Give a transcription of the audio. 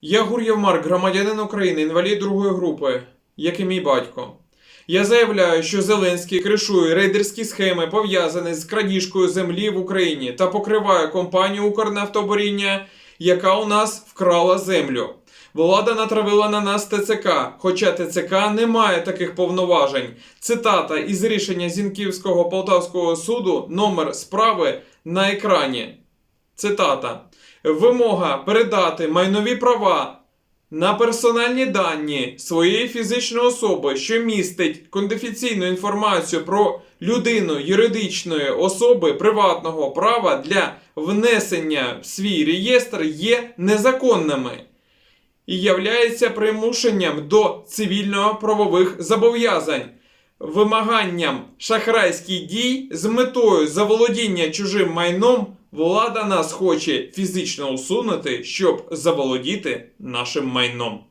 Я Гур'єв Марк, громадянин України, інвалід другої групи, як і мій батько. Я заявляю, що Зеленський кришує рейдерські схеми, пов'язані з крадіжкою землі в Україні та покриває компанію Укрнафтоборіння, яка у нас вкрала землю. Влада натравила на нас ТЦК, хоча ТЦК не має таких повноважень. Цитата із рішення Зінківського Полтавського суду, номер справи на екрані. Цитата. Вимога передати майнові права на персональні дані своєї фізичної особи, що містить конфіденційну інформацію про людину юридичної особи приватного права для внесення в свій реєстр є незаконними і являється примушенням до цивільно-правових зобов'язань, вимаганням шахрайських дій з метою заволодіння чужим майном влада нас хоче фізично усунути, щоб заволодіти нашим майном.